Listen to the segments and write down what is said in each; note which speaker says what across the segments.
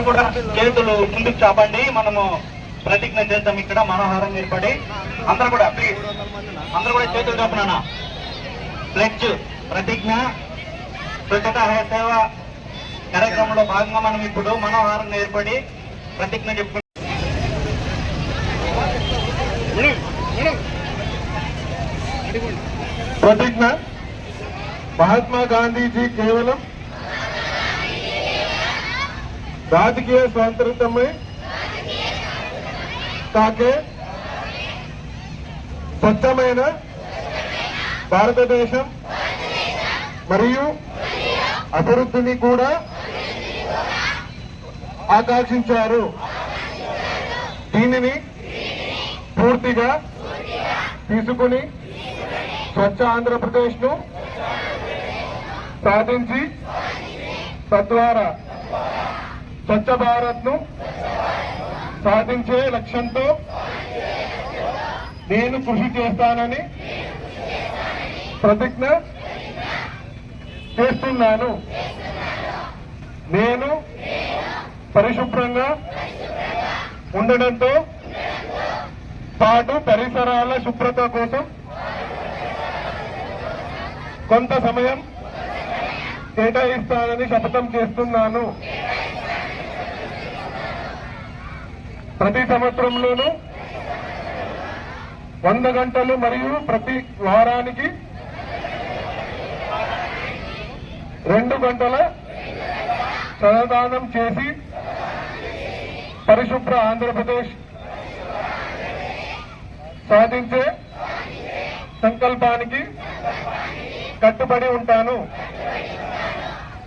Speaker 1: అందరూ కూడా చేతులు ముందుకు చాపండి. మనము ప్రతిజ్ఞ చేద్దాం ఇక్కడ. మనోహారం ఏర్పడి అందరూ కూడా ప్లీజ్ అందరూ కూడా చేతులు చాపనా ప్లెడ్జ్ ప్రతిజ్ఞ స్వచ్ఛత హే సేవ కార్యక్రమంలో భాగంగా మనం ఇప్పుడు మనోహారం ఏర్పడి ప్రతిజ్ఞ చెప్పుకుంటాం.
Speaker 2: ప్రతిజ్ఞ మహాత్మా గాంధీజీ కేవలం రాజకీయ స్వాతంత్రమై? తాకే స్వచ్ఛమైన భారతదేశం మరియు అభివృద్ధిని కూడా ఆకాంక్షించారు. దీనిని పూర్తిగా తీసుకుని స్వచ్ఛ ఆంధ్రప్రదేశ్ను సాధించి తద్వారా స్వచ్ఛ భారత్ను సాధించే లక్ష్యంతో నేను కృషి చేస్తానని ప్రతిజ్ఞ చేస్తున్నాను. నేను పరిశుభ్రంగా ఉండడంతో పాటు పరిసరాల శుభ్రత కోసం కొంత సమయం కేటాయిస్తానని శపథం చేస్తున్నాను. ప్రతి సంవత్సరంలోనూ వంద గంటలు మరియు ప్రతి వారానికి రెండు గంటల శ్రమదానం చేసి పరిశుభ్ర ఆంధ్రప్రదేశ్ సాధించే సంకల్పానికి కట్టుబడి ఉంటాను.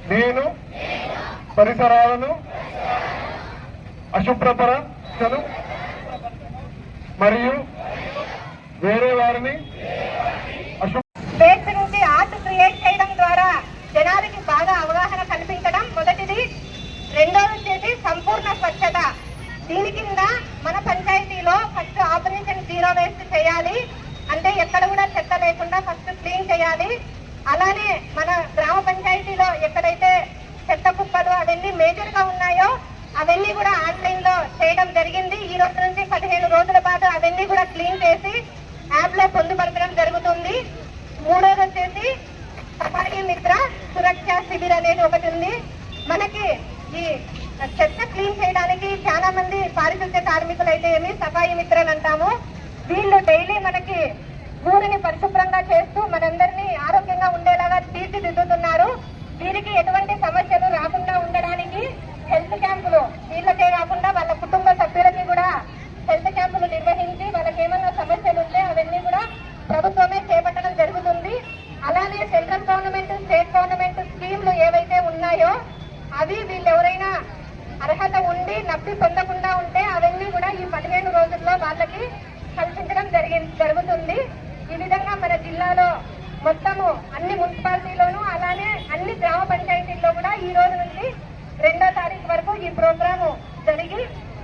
Speaker 2: నేను పరిసరాలను అశుభ్రపర అశుభ్రపరచను మరియు వేరే వారిని అశుభ్ర
Speaker 3: బేస్ నుంచి ఆర్ట్ క్రియేట్ చేయడం ద్వారా జనాలకి బాగా అవగాహన కల్పించడం మొదటిది. రెండోది వచ్చేసి సంపూర్ణ స్వచ్ఛత. దీని కింద మన పంచాయతీలో ఫస్ట్ ఆపరేషన్ జీరో వేస్ట్ చేయాలి. అంటే ఎక్కడ కూడా చెత్త లేకుండా ఫస్ట్ క్లీన్ చేయాలి. అలానే మన గ్రామ పంచాయతీలో ఎక్కడైతే చెత్త కుప్పలు అవన్నీ మేజర్గా ఉన్నాయో అవన్నీ కూడా ఆన్లైన్లో చేయడం జరిగింది. ఈ రోజు నుంచి పదిహేను రోజుల పాటు అవన్నీ కూడా క్లీన్ చేసి యాప్లో పొందుపరచడం జరుగుతుంది. మూడోది వచ్చేసి సఫారీ మిత్ర సురక్ష శిబిర్ అనేది ఒకటి ఉంది. మనకి ఈ చెత్త క్లీన్ చేయడానికి చాలా మంది పారిశుద్ధ్య కార్మికులు అయితే ఏమి సఫాయి మిత్రలు అంటాము. వీళ్ళు డైలీ మనకి ఊరిని పరిశుభ్రంగా చేస్తూ మనందరినీ ఆరోగ్యంగా ఉండేలాగా తీర్చిదిద్దుతున్నారు. వీరికి ఎటువంటి సమస్య రాకుండా ఉండడానికి హెల్త్ క్యాంపులు వీళ్ళకే కాకుండా వాళ్ళ కుటుంబ సభ్యులకి కూడా హెల్త్ క్యాంపులు నిర్వహించి వాళ్ళకి ఏమన్నా సమస్యలు ఉంటే అవన్నీ కూడా ప్రభుత్వమే చేపట్టడం జరుగుతుంది. అలానే సెంట్రల్ గవర్నమెంట్ స్టేట్ గవర్నమెంట్ స్కీమ్లు ఏవైతే ఉన్నాయో అవి వీళ్ళు ఎవరైనా అర్హత ఉండి లబ్ధి పొందకుండా ఉంటే అవన్నీ కూడా ఈ పదిహేను రోజుల్లో వాళ్ళకి కల్పించడం జరిగి జరుగుతుంది. ఈ విధంగా మన జిల్లాలో మొత్తము అన్ని మున్సిపాలిటీలోనూ అలానే అన్ని గ్రామ పంచాయతీల్లో కూడా ఈ రోజు నుంచి ప్రోగ్రాము జరిగి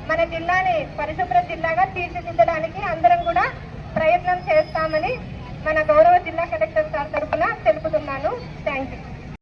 Speaker 3: మన జిల్లాని పరిశుభ్ర జిల్లాగా తీర్చిదిద్దడానికి అందరం కూడా ప్రయత్నం చేస్తామని మన గౌరవ జిల్లా కలెక్టర్ సార్ తరఫున తెలుపుతున్నాను. Thank you